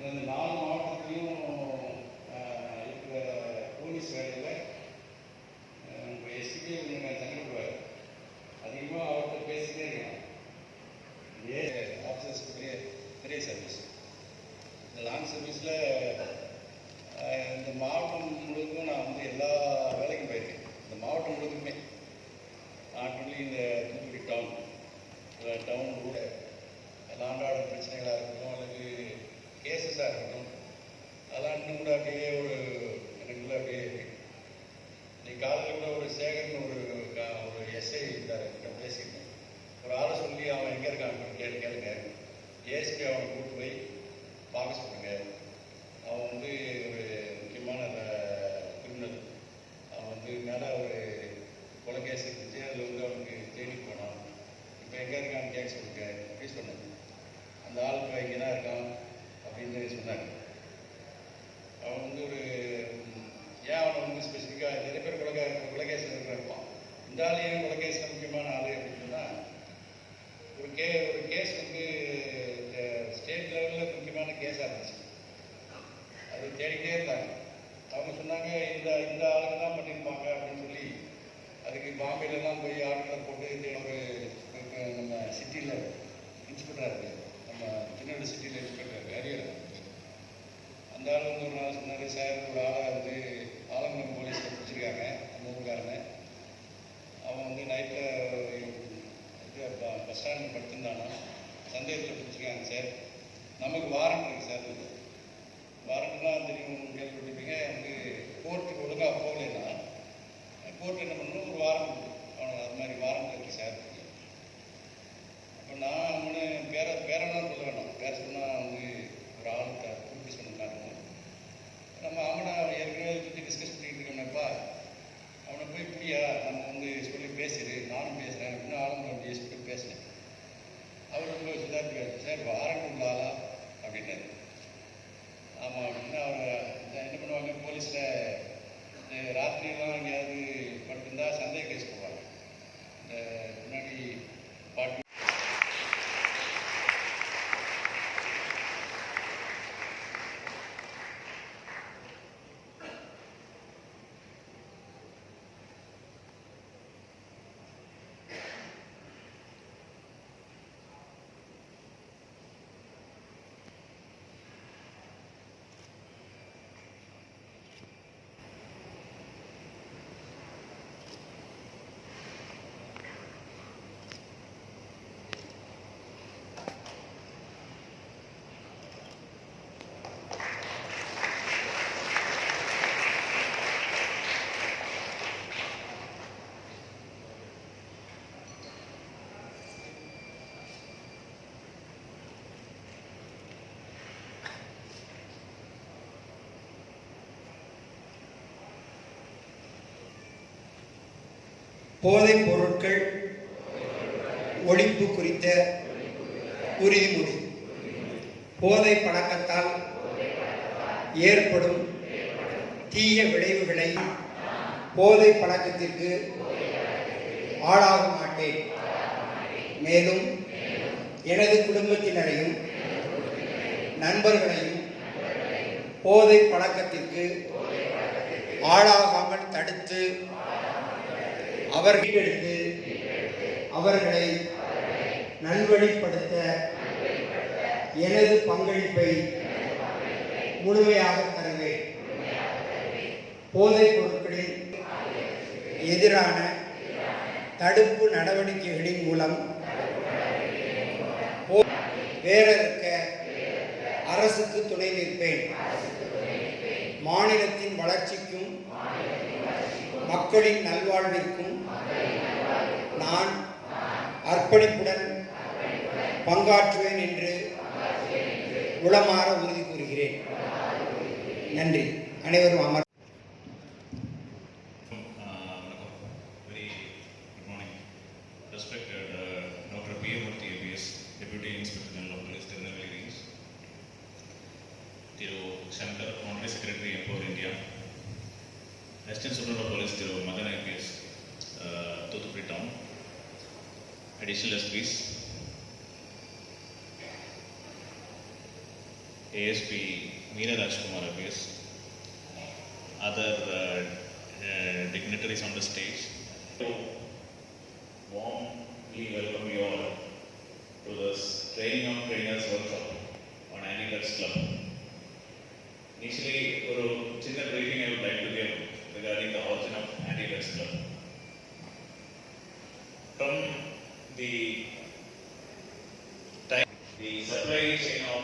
இந்த நாலு மாவட்டத்திலையும் இருக்கிற போலீஸ் வேலையில் உங்கள் எஸ்பியை நீங்கள் தங்கிடுவார் அதிகமாக அவர்கிட்ட பேசிட்டே இருக்கலாம் ஏ ஆஃபீஸர்ஸ் பெரிய பெரிய சர்வீஸ் இந்த லாங் சர்வீஸில் இந்த மாவட்டம் முழுக்கும் நான் வந்து எல்லா வேலைக்கும் போயிருக்கேன். இந்த மாவட்டம் முழுக்குமே. நாட்டுலேயும் இந்த தூத்துக்குடி டவுன் டவுன் கூட லாண்டாட பிரச்சனைகளாக இருக்கட்டும் அல்லது கேசஸாக இருக்கட்டும் அதெல்லாம் இன்னும் கூட அப்படியே ஒரு எனக்குள்ள அப்படியே இன்னைக்கு காலையில் கூட ஒரு சேகர்னு ஒரு கா- ஒரு எஸ்ஐ இருந்தார் என்கிட்ட பேசியிருந்தேன். ஒரு ஆளை சொல்லி அவன் எங்கே இருக்கான் கேளு கேளுங்க. ஏசிபி அவனை கூட்டு போய் பார்க்க சொல்லுங்க அவன் வந்து ஒரு முக்கியமான கிரிமினல் அவன் வந்து மேலே ஒரு கொலை கேஸ் இருந்துச்சு அதில் வந்து அவனுக்கு தேடி போனான் இப்போ எங்கே இருக்கான்னு கேட்க சொல்லுங்க அப்படி சொன்னேன் அந்த ஆள் இப்போ இங்கே தான் இருக்கான் அப்படின்னு சொன்னாங்க அவன் வந்து ஒரு ம், ஏன் அவனை வந்து ஸ்பெசிஃபிக்காக நிறைய பேர் கொலை கொலை கேஸில் இருப்பான் இந்த ஆள் ஏன் கொலை கேஸில் முக்கியமான ஆள் அப்படின்னு சொன்னால் ஒரு கே ஒரு கேஸ் வந்து ஸ்டேட் லெவலில் முக்கியமான கேஸாக இருந்துச்சு அது தேடிக்கிட்டே இருந்தாங்க அவங்க சொன்னாங்க இந்த இந்த ஆளுங்க தான் பண்ணியிருப்பாங்க அப்படின்னு சொல்லி அதுக்கு பாம்பேலலாம் போய் ஆர்டர் போட்டு இது ஒரு ஒரு நம்ம சிட்டியில் இன்ஸ்பெக்டராக இருக்கு நம்ம திருநெல்வேலி சிட்டியில் இன்ஸ்பெக்டர் ஏரியாவில் அந்த ஆள் வந்து ஒரு நாள் சொன்னார் சார் ஒரு ஆளை வந்து ஆலங்குளம் போலீஸில் பிடிச்சிருக்காங்க அந்த ஊருக்காரனை அவன் வந்து நைட்டில் இது ப- பஸ் ஸ்டாண்டில் படுத்திருந்தானா சந்தேகத்தில் பிடிச்சிருக்காங்க சார் நமக்கு வாரண்ட் இருக்கு சார் வாரண்ட்லாம் தெரியும் கேள்விப்பட்டிருப்பீங்க வந்து கோர்ட்டுக்கு ஒழுங்காக போகலைன்னா கோர்ட் என்ன பண்ணணும் ஒரு வாரண்ட் அவனுக்கு அது மாதிரி வாரண்ட் இருக்கு சார் அப்போ நான் அவனு பேர பேரெல்லாம் சொல்ல வந்து ஒரு ஆளுக்கு கூப்பிட்டு சொன்னாங்க. நம்ம அவனை ஏற்கனவே பற்றி டிஸ்கஸ் பண்ணிட்டு இருக்கோம்னப்பா அவனை போய் இப்படியா நம்ம வந்து சொல்லி பேசிடு நானும் பேசுகிறேன் அப்படின்னு ஆளுங்க அப்படி சொல்லி பேசினேன். அவர் ரொம்ப சித்தார்த்து சார் வாரண்ட் உள்ள ஆளா? அப்படின்னாரு. ஆமாம் அப்படின்னா அவர் என்ன பண்ணுவாங்க போலீஸில் போதைப் பொருட்கள் ஒழிப்பு குறித்த உறுதிமொழி. போதை பழக்கத்தால் ஏற்படும் தீய விளைவுகளை போதை பழக்கத்திற்கு ஆளாக மாட்டேன். மேலும் எனது குடும்பத்தினரையும் நண்பர்களையும் போதை பழக்கத்திற்கு ஆளாகாமல் தடுத்து அவர் அவர்களை நல்வழிப்படுத்த எனது பங்களிப்பை முழுமையாக தருவேன். போதைப் பொருட்களின் எதிரான தடுப்பு நடவடிக்கைகளின் மூலம் போ- அரசுக்கு துணை நிற்பேன். மாநிலத்தின் வளர்ச்சிக்கும் மக்களின் நல்வாழ்விற்கும் நான் அர்ப்பணிப்புடன் பங்காற்றுவேன் என்று உளமாற உறுதி கூறுகிறேன். நன்றி. அனைவரும் அமர் வணக்கம். Shankar, Honorary Secretary, Empower India, Assistant Superintendent of Police, Bureau, Madan IPS, uh, Toothupuri Town, Additional SPs, ASP Meera Rajkumar IPS, other uh, uh, dignitaries on the stage. Warmly welcome you all to this training of trainers workshop on Animals Club. Initially, ஒரு சின்ன briefing I would like to give regarding the origin of anti-drugs club. From the time, the supply chain of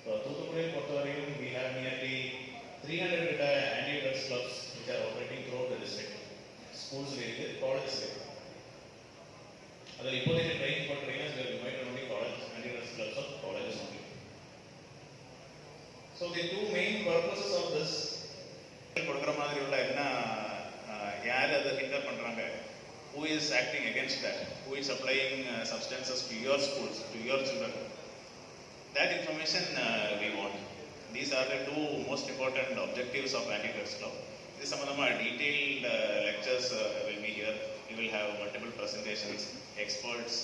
இப்போ தூத்துக்குடியை பொறுத்தவரையும் we have nearly three hundred anti drugs clubs which are operating through the district schools இருக்குது colleges இருக்குது அதில் இப்போதைக்கு training பண்ணுறீங்கன்னா college anti drugs clubs of colleges so the two main purposes of this கொடுக்குற மாதிரி உள்ள என்ன யார் அதை ஹிண்டர் பண்ணுறாங்க who is acting against that, who is applying uh, to to your schools, to your that information uh, we want these are the two most important objectives of is some of them are detailed uh, lectures uh, will be here we will have multiple presentations experts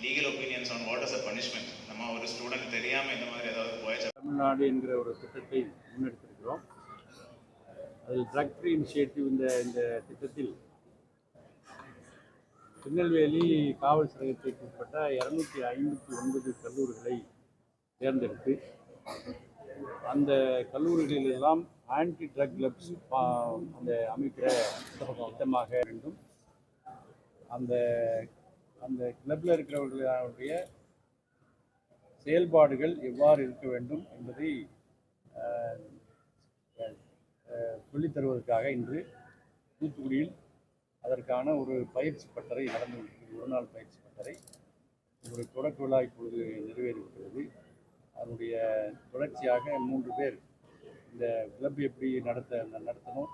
legal opinions on what is a punishment நம்ம ஒரு student தெரியாம இந்த மாதிரி ஏதாவது போய் தமிழ்நாடு என்கிற ஒரு திட்டத்தை முன்னெடுத்திருக்கிறோம் அதில் ட்ரக் ஃப்ரீ இனிஷியேட்டிவ் இந்த இந்த திட்டத்தில் திருநெல்வேலி காவல் சரகத்திற்கு உட்பட்ட இரநூத்தி ஐம்பத்தி ஒன்பது கல்லூரிகளை தேர்ந்தெடுத்து அந்த கல்லூரிகளிலெல்லாம் ஆன்டி ட்ரக் கிளப்ஸ் அந்த அமைக்கிற திட்டமாக வேண்டும். அந்த அந்த கிளப்பில் இருக்கிறவர்களுடைய செயல்பாடுகள் எவ்வாறு இருக்க வேண்டும் என்பதை சொல்லித் தருவதற்காக இன்று தூத்துக்குடியில் அதற்கான ஒரு பயிற்சி பட்டறை நடந்து ஒரு நாள் பயிற்சி பட்டறை. ஒரு தொடக்க விழா இப்பொழுது நிறைவேறிவிட்டது. அதனுடைய தொடர்ச்சியாக மூன்று பேர் இந்த கிளப் எப்படி நடத்த நடத்தணும்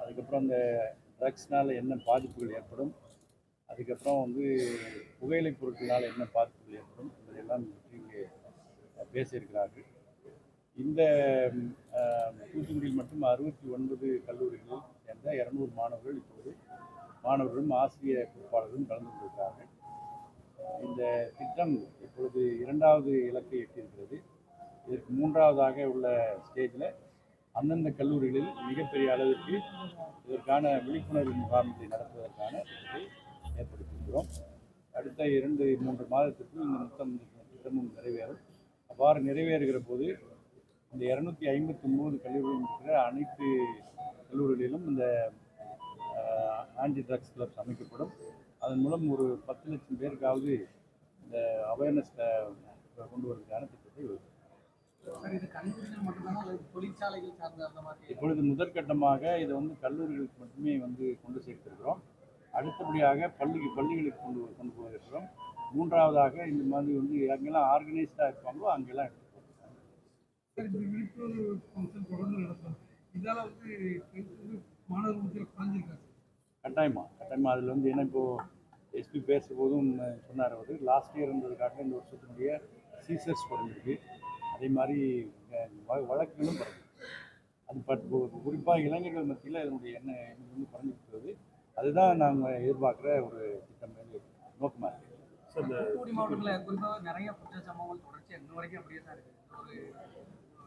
அதுக்கப்புறம் அந்த ட்ரக்ஸ்னால் என்ன பாதிப்புகள் ஏற்படும் அதுக்கப்புறம் வந்து புகையிலைப் பொருட்களால் என்ன பாதிப்புகள் ஏற்படும் என்பதையெல்லாம் பற்றி இங்கே பேசியிருக்கிறார்கள். இந்த தூத்துக்குடியில் மட்டும் அறுபத்தி ஒன்பது கல்லூரிகளில் சேர்ந்த இரநூறு மாணவர்கள் இப்போது மாணவர்களும் ஆசிரியர் பொறுப்பாளர்களும் கலந்து கொண்டிருக்கிறார்கள். இந்த திட்டம் இப்பொழுது இரண்டாவது இலக்கை எட்டியிருக்கிறது. இதற்கு மூன்றாவதாக உள்ள ஸ்டேஜில் அந்தந்த கல்லூரிகளில் மிகப்பெரிய அளவிற்கு இதற்கான விழிப்புணர்வு முகாமத்தை நடத்துவதற்கான திட்டத்தை ஏற்படுத்தியிருக்கிறோம். அடுத்த இரண்டு மூன்று மாதத்திற்குள் இந்த மொத்தம் திட்டமும் நிறைவேறும். அவ்வாறு நிறைவேறுகிற போது இந்த இரநூத்தி ஐம்பத்தி ஒம்பது கல்லூரிகளில் இருக்கிற அனைத்து கல்லூரிகளிலும் இந்த ஆன்டி ட்ரக்ஸ் கிளப்ஸ் அமைக்கப்படும். அதன் மூலம் ஒரு பத்து லட்சம் பேருக்காவது இந்த அவேர்னஸ் கொண்டு வருவதற்கான திட்டத்தை வகுக்கிறோம். சார் இது கல்லூரிகள் மட்டும்தானா? அல்லது தொழிற்சாலைகள் சார்ந்த அந்த மாதிரி? இப்பொழுது முதற்கட்டமாக இதை வந்து கல்லூரிகளுக்கு மட்டுமே வந்து கொண்டு சேர்த்திருக்கிறோம். அடுத்தபடியாக பள்ளி பள்ளிகளுக்கு கொண்டு கொண்டு போயிருக்கிறோம். மூன்றாவதாக இந்த மாதிரி வந்து எங்கெல்லாம் ஆர்கனைஸ்டாக இருப்பாங்களோ அங்கெல்லாம் கட்டாயமா கட்டாயமா. அதில் வந்து ஏன்னா இப்போ எஸ்பி பேசும்போதும் சொன்னார் அவர். லாஸ்ட் இயர் இருந்ததுக்காக இந்த வருஷத்தினுடைய சீசர்ஸ் குறைஞ்சிருக்கு அதே மாதிரி வழக்குகளும் குறைஞ்சிருக்கு அது பட் குறிப்பாக இளைஞர்கள் மத்தியில் இதனுடைய என்ன எண்ணம் வந்து குறைஞ்சிருக்கிறது. அதுதான் நாங்கள் எதிர்பார்க்குற ஒரு திட்டம் நோக்கமாக இருக்குது தூத்துக்குடி மாவட்டத்தில் குறிப்பாக நிறைய குற்ற சம்பவங்கள் தொடர்ச்சி இன்ன வரைக்கும் அப்படியே தான் இருக்குது ஒரு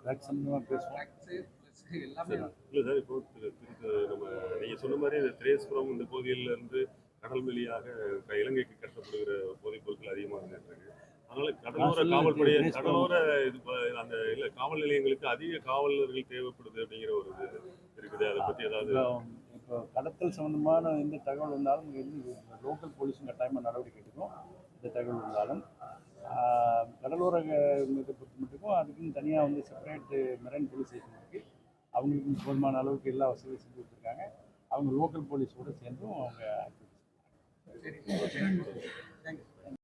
ட்ரக்ஸ் சம்பந்தமாக பேசுவோம். ட்ரக்ஸு ப்ளஸ் சரி எல்லாமே இல்லை சார் இப்போ திரு திரு நம்ம நீங்கள் சொன்ன மாதிரி இந்த திரேஸ்புரம் இந்த பகுதியில இருந்து கடல் வெளியாக இலங்கைக்கு கடத்தப்படுகிற போதைப் பொருட்கள் அதிகமாக இருந்துட்டு அதனால கடலோர சொல்ல காவல்படை திரேஸ்புரம். கடலோர இது அந்த இல்லை காவல் நிலையங்களுக்கு அதிக காவலர்கள் தேவைப்படுது அப்படிங்கிற ஒரு இது இருக்குது. அதை பற்றி ஏதாவது இப்போ கடத்தல் சம்பந்தமான எந்த தகவல் வந்தாலும் இருந்து லோக்கல் போலீஸும் கட்டாயமாக நடவடிக்கை எடுக்கும் எந்த தகவல் வந்தாலும். கடலோர இதை பொறுத்த மட்டுக்கும் அதுக்குன்னு தனியாக வந்து செப்பரேட்டு மெரைன் போலீஸ் ஸ்டேஷன் இருக்குது அவங்களுக்கு போதுமான அளவுக்கு எல்லா வசதியும் செஞ்சு கொடுத்துருக்காங்க. அவங்க லோக்கல் போலீஸோடு சேர்ந்தும் அவங்க thank